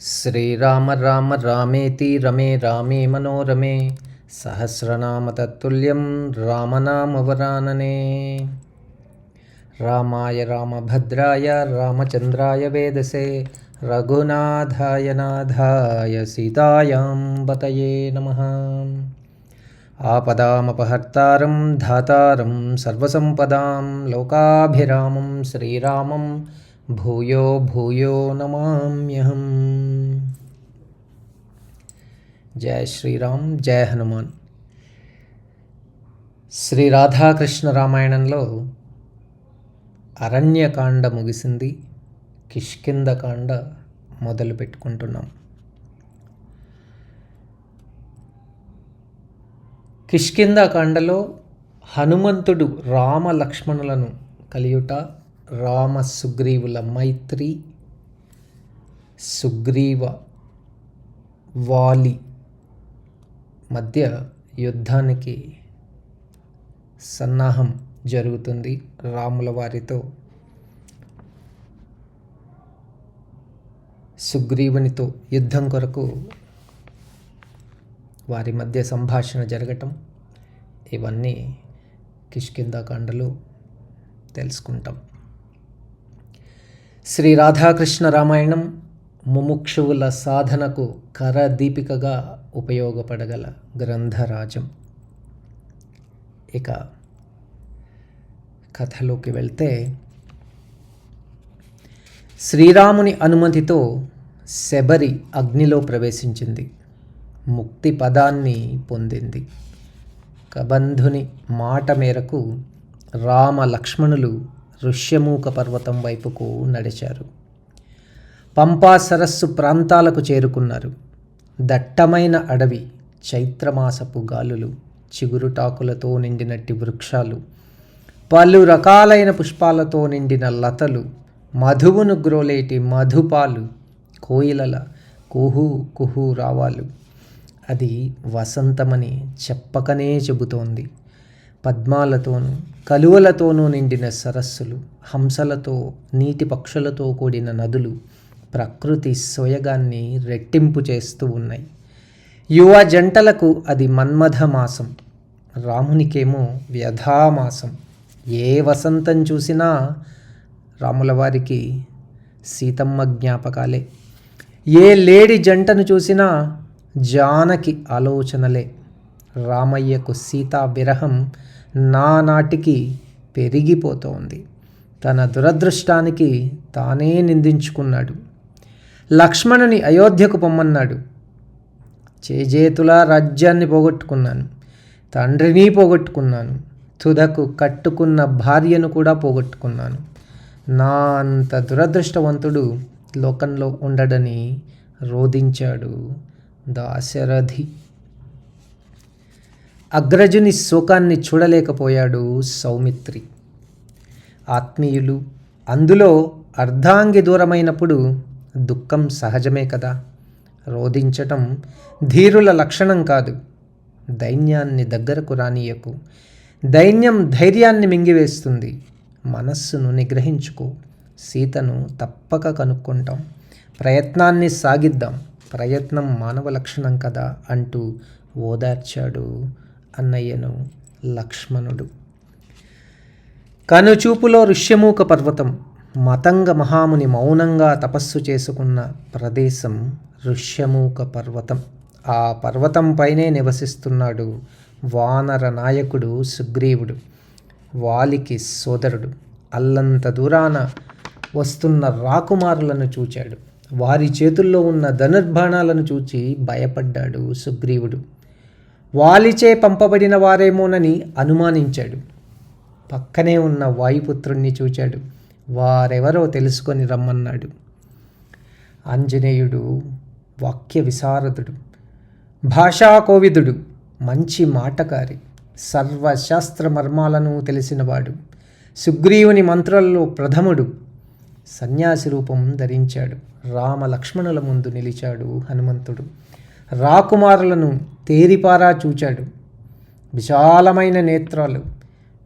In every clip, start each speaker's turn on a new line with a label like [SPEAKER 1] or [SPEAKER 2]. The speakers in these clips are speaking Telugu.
[SPEAKER 1] श्रीराम राम रामेति रमे रामे मनोरमे सहस्रनाम तत्तुल्यं रामनामवरानने। रामाय भद्राय रामचन्द्राय वेदसे रघुनाथाय नाथाय सीतायां बतये नमः। ఆపదామపహర్తారం ధాతారం సర్వసంపదాం లోకాభిరామం శ్రీరామం భూయో భూయో నమామ్యహం. జయ శ్రీరామ్ జయ హనుమాన్. శ్రీ రాధాకృష్ణ రామాయణంలో అరణ్యకాండ ముగిసింది కిష్కిందకాండ మొదలు పెట్టుకుంటున్నాం కిష్కిందకాండలో హనుమంతుడు రామ లక్ష్మణులను కలియుట రామ సుగ్రీవుల మైత్రి సుగ్రీవ వాలి మధ్య యుద్ధానికి సన్నాహం జరుగుతుంది రాముల వారితో. సుగ్రీవునితో యుద్ధం కొరకు వారి మధ్య సంభాషణ జరగటం ఇవన్నీ కిష్కిందాకాండలు తెలుసుకుంటాం. శ్రీ రాధాకృష్ణ రామాయణం ముముక్షువుల సాధనకు కరదీపికగా ఉపయోగపడగల గ్రంథరాజం. ఇక కథలోకి వెళ్తే శ్రీరాముని అనుమతితో శబరి అగ్నిలో ప్రవేశించింది. ముక్తి పదాన్ని పొందింది. కబంధుని మాట మేరకు రామ లక్ష్మణులు ఋష్యమూక పర్వతం వైపుకు నడిచారు. పంపా సరస్సు ప్రాంతాలకు చేరుకున్నారు. దట్టమైన అడవి చైత్రమాసపు గాలులు చిగురుటాకులతో నిండినట్టి వృక్షాలు పలు రకాలైన పుష్పాలతో నిండిన లతలు మధువును గ్రోలేటి మధుపాలు కోయిలల కుహు కుహు రావాలు. అది వసంతమని చెప్పకనే చెబుతోంది. పద్మాలతోనూ కలువలతోనూ నిండిన సరస్సులు హంసలతో నీటి పక్షులతో కూడిన నదులు ప్రకృతి సోయగాన్ని రెట్టింపు చేస్తూ ఉన్నాయి. యువ జంటలకు అది మన్మథ మాసం రామునికేమో వ్యధామాసం ఏ వసంతం చూసినా రాముల వారికి సీతమ్మ జ్ఞాపకాలే. ఏ లేడి జంటను చూసినా జానకి ఆలోచనలే. రామయ్యకు సీతా విరహం నానాటికి పెరిగిపోతోంది. తన దురదృష్టానికి తానే నిందించుకున్నాడు. లక్ష్మణుని అయోధ్యకు పొమ్మన్నాడు. చేజేతులా రాజ్యాన్ని పోగొట్టుకున్నాను. తండ్రిని పోగొట్టుకున్నాను. తుదకు కట్టుకున్న భార్యను కూడా పోగొట్టుకున్నాను. నా అంత దురదృష్టవంతుడు లోకంలో ఉండడని రోధించాడు. దాశరథి. అగ్రజుని శోకాన్ని చూడలేకపోయాడు సౌమిత్రి. ఆత్మీయులు అందులో అర్ధాంగి దూరమైనప్పుడు దుఃఖం సహజమే కదా? రోధించటం ధీరుల లక్షణం కాదు. దైన్యాన్ని దగ్గరకు రానియకు. దైన్యం ధైర్యాన్ని మింగివేస్తుంది. మనస్సును నిగ్రహించుకో సీతను తప్పక కనుక్కుంటాం. ప్రయత్నాన్ని సాగిద్దాం. ప్రయత్నం మానవ లక్షణం కదా అంటూ ఓదార్చాడు అన్నయ్యను లక్ష్మణుడు. కనుచూపులో ఋష్యమూక పర్వతం మతంగ మహాముని మౌనంగా తపస్సు చేసుకున్న ప్రదేశం ఋష్యమూక పర్వతం. ఆ పర్వతం పైనే నివసిస్తున్నాడు వానర నాయకుడు సుగ్రీవుడు వాలికి సోదరుడు. అల్లంత దూరాన వస్తున్న రాకుమారులను చూచాడు. వారి చేతుల్లో ఉన్న ధనుర్బాణాలను చూచి భయపడ్డాడు సుగ్రీవుడు. వాలిచే పంపబడిన వారేమోనని అనుమానించాడు. పక్కనే ఉన్న వాయుపుత్రుణ్ణి చూచాడు. వారెవరో తెలుసుకొని రమ్మన్నాడు. ఆంజనేయుడు వాక్య విశారదుడు భాషా కోవిదుడు మంచి మాటకారి సర్వశాస్త్ర మర్మాలను తెలిసినవాడు సుగ్రీవుని మంత్రుల్లో ప్రథముడు సన్యాసి రూపం ధరించాడు. రామ లక్ష్మణుల ముందు నిలిచాడు హనుమంతుడు. రాకుమారులను తేరిపారా చూచాడు. విశాలమైన నేత్రాలు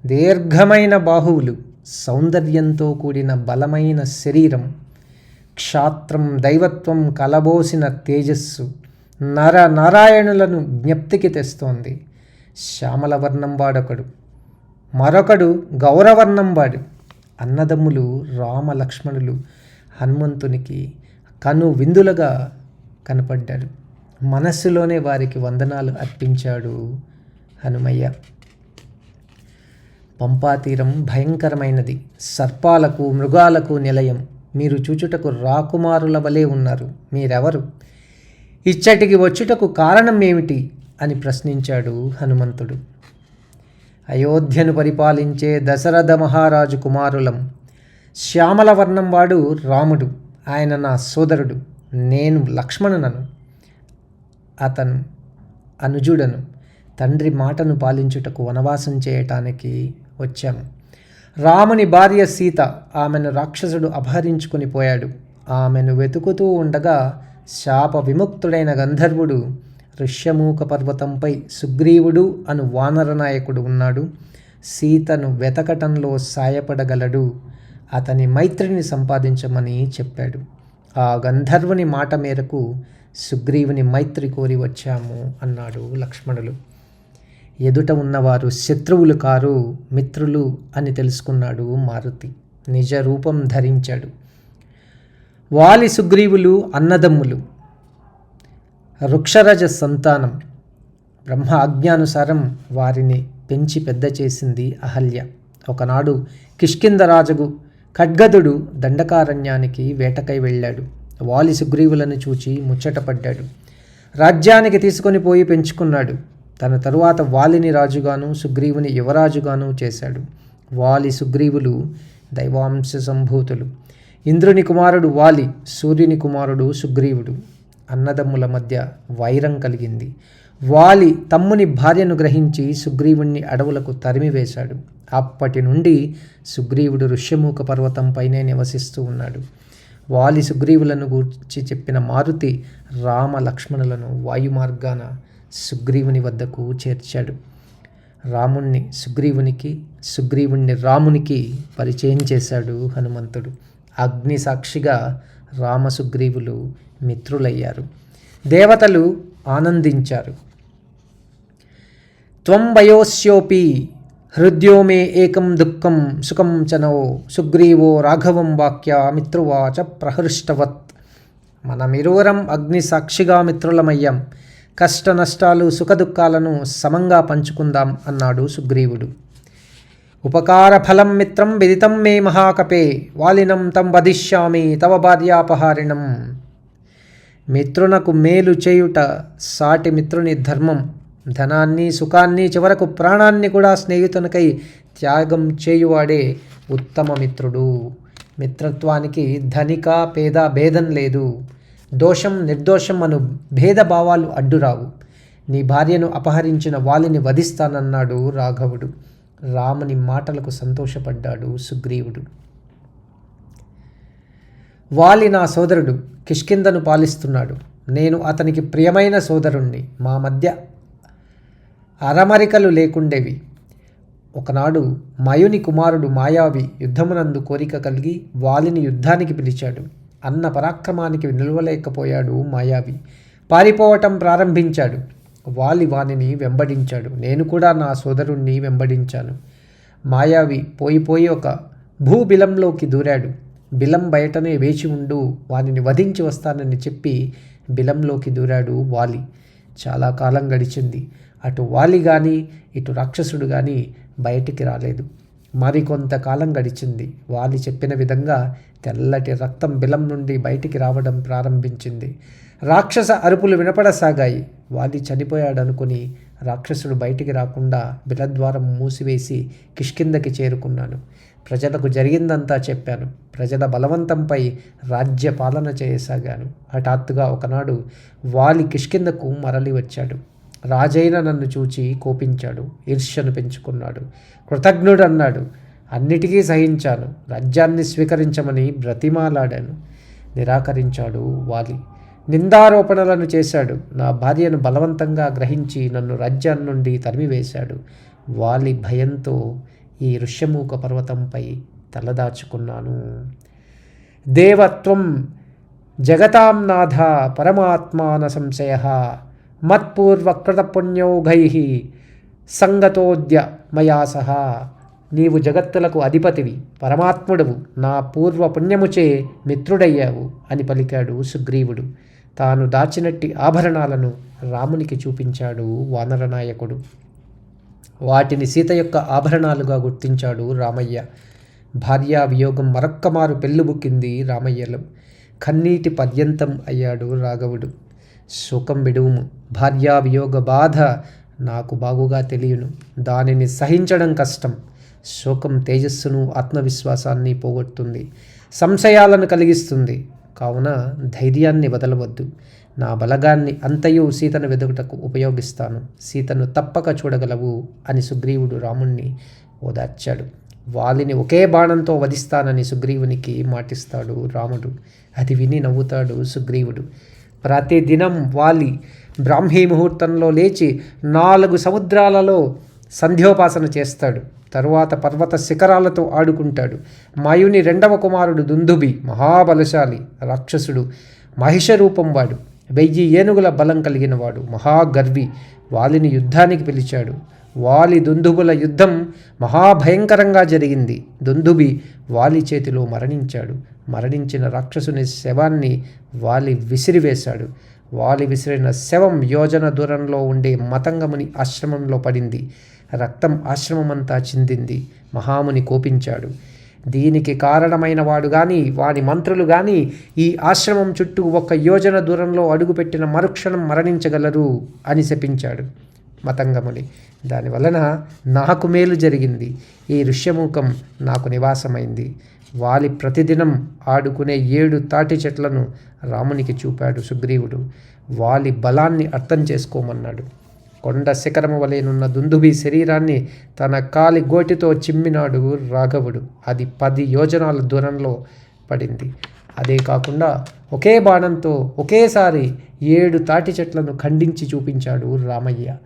[SPEAKER 1] దీర్ఘమైన బాహువులు సౌందర్యంతో కూడిన బలమైన శరీరం క్షాత్రం దైవత్వం కలబోసిన తేజస్సు నర నారాయణులను జ్ఞప్తికి తెస్తోంది. శ్యామలవర్ణం వాడొకడు. మరొకడు గౌరవర్ణం వాడు. అన్నదమ్ములు రామ లక్ష్మణులు హనుమంతునికి కను విందులుగా కనపడ్డాడు. మనస్సులోనే వారికి వందనాలు అర్పించాడు హనుమయ్య. పంపాతీరం భయంకరమైనది. సర్పాలకు మృగాలకు నిలయం. మీరు చూచుటకు రాకుమారుల వలె ఉన్నారు. మీరెవరు? ఇచ్చటికి వచ్చుటకు కారణం ఏమిటి? అని ప్రశ్నించాడు హనుమంతుడు. అయోధ్యను పరిపాలించే దశరథ మహారాజు కుమారులం. శ్యామల వర్ణం వాడు రాముడు. ఆయన నా సోదరుడు. నేను లక్ష్మణునను. అతను అనుజుడను. తండ్రి మాటను పాలించుటకు వనవాసం చేయటానికి వచ్చాము రాముని భార్య సీత ఆమెను రాక్షసుడు అపహరించుకుని పోయాడు. ఆమెను వెతుకుతూ ఉండగా శాప విముక్తుడైన గంధర్వుడు ఋష్యమూక పర్వతంపై సుగ్రీవుడు అను వానర నాయకుడు ఉన్నాడు. సీతను వెతకటంలో సాయపడగలడు. అతని మైత్రిని సంపాదించమని చెప్పాడు. ఆ గంధర్వుని మాట మేరకు సుగ్రీవుని మైత్రి కోరి వచ్చాము అన్నాడు లక్ష్మణులు. ఎదుట ఉన్నవారు శత్రువులు కారు మిత్రులు అని తెలుసుకున్నాడు మారుతి. నిజ రూపం ధరించాడు. వాలి సుగ్రీవులు అన్నదమ్ములు వృక్షరజ సంతానం బ్రహ్మ ఆజ్ఞానుసారం వారిని పెంచి పెద్ద చేసింది అహల్య. ఒకనాడు కిష్కిందరాజగు ఖడ్గదుడు దండకారణ్యానికి వేటకై వెళ్ళాడు. వాలి సుగ్రీవులను చూచి ముచ్చటపడ్డాడు రాజ్యానికి తీసుకొని పోయి పెంచుకున్నాడు. తన తరువాత వాలిని రాజుగాను సుగ్రీవుని యువరాజుగాను చేశాడు. వాలి సుగ్రీవులు దైవాంశ సంభూతులు ఇంద్రుని కుమారుడు వాలి సూర్యుని కుమారుడు సుగ్రీవుడు. అన్నదమ్ముల మధ్య వైరం కలిగింది. వాలి తమ్ముని భార్యను గ్రహించి సుగ్రీవుణ్ణి అడవులకు తరిమివేశాడు. అప్పటి నుండి సుగ్రీవుడు ఋష్యమూక పర్వతంపైనే నివసిస్తూ ఉన్నాడు. వాలి సుగ్రీవులను గూర్చి చెప్పిన మారుతి రామ లక్ష్మణులను వాయుమార్గాన సుగ్రీవుని వద్దకు చేర్చాడు. రాముణ్ణి సుగ్రీవునికి సుగ్రీవుణ్ణి రామునికి పరిచయం చేశాడు హనుమంతుడు. అగ్ని సాక్షిగా రామ సుగ్రీవులు మిత్రులయ్యారు. దేవతలు ఆనందించారు. త్వం వయోస్యోపి హృద్యో మే ఏకం దుఃఖం సుఖం చనో సుగ్రీవో రాఘవం వాక్య మిత్రువాచ ప్రహృష్టవత్. మనమిరువరం అగ్ని సాక్షిగా మిత్రులమయ్యాం. కష్ట నష్టాలు సుఖదుఖాలను సమంగా పంచుకుందాం అన్నాడు సుగ్రీవుడు. ఉపకారఫలం మిత్రం విదితం మే మహాకపే వాలినం తం వధిష్యామి తవ భార్యాపహారిణం మిత్రునకు మేలు చేయుట సాటి మిత్రుని ధర్మం. ధనాన్ని సుఖాన్ని చివరకు ప్రాణాన్ని కూడా స్నేహితునికై త్యాగం చేయువాడే ఉత్తమ మిత్రుడు. మిత్రత్వానికి ధనిక పేద భేదం లేదు. దోషం నిర్దోషం అను భేదభావాలు అడ్డురావు. నీ భార్యను అపహరించిన వాలిని వధిస్తానన్నాడు రాఘవుడు. రాముని మాటలకు సంతోషపడ్డాడు సుగ్రీవుడు. వాలి నా సోదరుడు కిష్కిందను పాలిస్తున్నాడు. నేను అతనికి ప్రియమైన సోదరుణ్ణి. మా మధ్య అరమరికలు లేకుండేవి. ఒకనాడు మయుని కుమారుడు మాయావి యుద్ధమునందు కోరిక కలిగి వాలిని యుద్ధానికి పిలిచాడు. అన్న పరాక్రమానికి నిలవలేకపోయాడు మాయావి. పారిపోవటం ప్రారంభించాడు. వాలి వానిని వెంబడించాడు. నేను కూడా నా సోదరుణ్ణి వెంబడించాను. మాయావి పోయిపోయి ఒక భూబిలంలోకి దూరాడు. బిలం బయటనే వేచి ఉండు వానిని వధించి వస్తానని చెప్పి బిలంలోకి దూరాడు వాలి. చాలా కాలం గడిచింది. అటు వాలి కానీ ఇటు రాక్షసుడు కానీ బయటికి రాలేదు. మరికొంతకాలం గడిచింది. వాలి చెప్పిన విధంగా తెల్లటి రక్తం బిలం నుండి బయటికి రావడం ప్రారంభించింది. రాక్షస అరుపులు వినపడసాగాయి. వాలి చనిపోయాడనుకుని రాక్షసుడు బయటికి రాకుండా బిలద్వారం మూసివేసి కిష్కిందకి చేరుకున్నాను. ప్రజలకు జరిగిందంతా చెప్పాను. ప్రజల బలవంతంపై రాజ్య పాలన చేయసాగాను. హఠాత్తుగా ఒకనాడు వాలి కిష్కిందకు మరలి వచ్చాడు. రాజైన నన్ను చూచి కోపించాడు. ఈర్ష్యను పెంచుకున్నాడు. కృతజ్ఞుడు అన్నాడు అన్నిటికీ సహించాను. రాజ్యాన్ని స్వీకరించమని బ్రతిమాలాడాను. నిరాకరించాడు వాలి. నిందారోపణలను చేశాడు. నా భార్యను బలవంతంగా గ్రహించి నన్ను రాజ్యం నుండి తరిమివేశాడు. వాలి భయంతో ఈ ఋష్యమూక పర్వతంపై తలదాచుకున్నాను. దేవత్వం జగతాం నాథ పరమాత్మాన సంశయ మత్పూర్వకృతపుణ్యౌఘై సంగతోద్య మయా సహా నీవు జగత్తులకు అధిపతివి పరమాత్ముడవు. నా పూర్వ పుణ్యముచే మిత్రుడయ్యావు అని పలికాడు సుగ్రీవుడు. తాను దాచినట్టి ఆభరణాలను రామునికి చూపించాడు వానరనాయకుడు వాటిని సీత యొక్క ఆభరణాలుగా గుర్తించాడు రామయ్య. భార్యా వియోగం మరొక్కమారు పెళ్ళుబుక్కింది రామయ్యలో. కన్నీటి పర్యంతం అయ్యాడు రాఘవుడు. శోకం విడువుము. భార్యా వియోగ బాధ నాకు బాగుగా తెలియను. దానిని సహించడం కష్టం. శోకం తేజస్సును ఆత్మవిశ్వాసాన్ని పోగొడుతుంది. సంశయాలను కలిగిస్తుంది. కావున ధైర్యాన్ని వదలవద్దు. నా బలగాన్ని అంతయు సీతను వెదుగుటకు ఉపయోగిస్తాను. సీతను తప్పక చూడగలవు అని సుగ్రీవుడు రాముణ్ణి ఓదార్చాడు. వాలిని ఒకే బాణంతో వధిస్తానని సుగ్రీవునికి మాటిస్తాడు రాముడు. అది విని నవ్వుతాడు సుగ్రీవుడు. ప్రతిదినం వాలి బ్రాహ్మీ ముహూర్తంలో లేచి నాలుగు సముద్రాలలో సంధ్యోపాసన చేస్తాడు. తరువాత పర్వత శిఖరాలతో ఆడుకుంటాడు. మాయుని రెండవ కుమారుడు దుందుబి మహాబలశాలి రాక్షసుడు మహిష రూపం వాడు వెయ్యి ఏనుగుల బలం కలిగిన వాడు మహాగర్వి వాలిని యుద్ధానికి పిలిచాడు. వాలి దుందుబుల యుద్ధం మహాభయంకరంగా జరిగింది. దుందుబి వాలి చేతిలో మరణించాడు. మరణించిన రాక్షసుని శవాన్ని వాలి విసిరివేశాడు. వాలి విసిరిన శవం యోజన దూరంలో ఉండే మతంగముని ఆశ్రమంలో పడింది. రక్తం ఆశ్రమమంతా చిందింది. మహాముని కోపించాడు. దీనికి కారణమైన వాడు కానీ వాని మంత్రులు కానీ ఈ ఆశ్రమం చుట్టూ ఒక యోజన దూరంలో అడుగుపెట్టిన మరుక్షణం మరణించగలరు అని శపించాడు మతంగముని. దానివలన నాకు మేలు జరిగింది. ఈ ఋష్యముఖం నాకు నివాసమైంది. వాలి ప్రతిదినం ఆడుకునే ఏడు తాటి చెట్లను రామునికి చూపాడు సుగ్రీవుడు. వాలి బలాన్ని అర్థం చేసుకోమన్నాడు. కొండ శిఖరము వలెనున్న దుందుబి శరీరాన్ని తన కాలి గోటితో చిమ్మినాడు రాఘవుడు. అది పది యోజనాల దూరంలో పడింది. అదే కాకుండా ఒకే బాణంతో ఒకేసారి ఏడు తాటి చెట్లను ఖండించి చూపించాడు రామయ్య.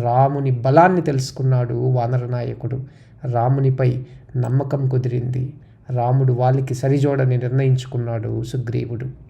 [SPEAKER 1] రాముని బలాన్ని తెలుసుకున్నాడు వానరనాయకుడు రామునిపై నమ్మకం కుదిరింది. రాముడు వాలికి సరిజోడని నిర్ణయించుకున్నాడు సుగ్రీవుడు.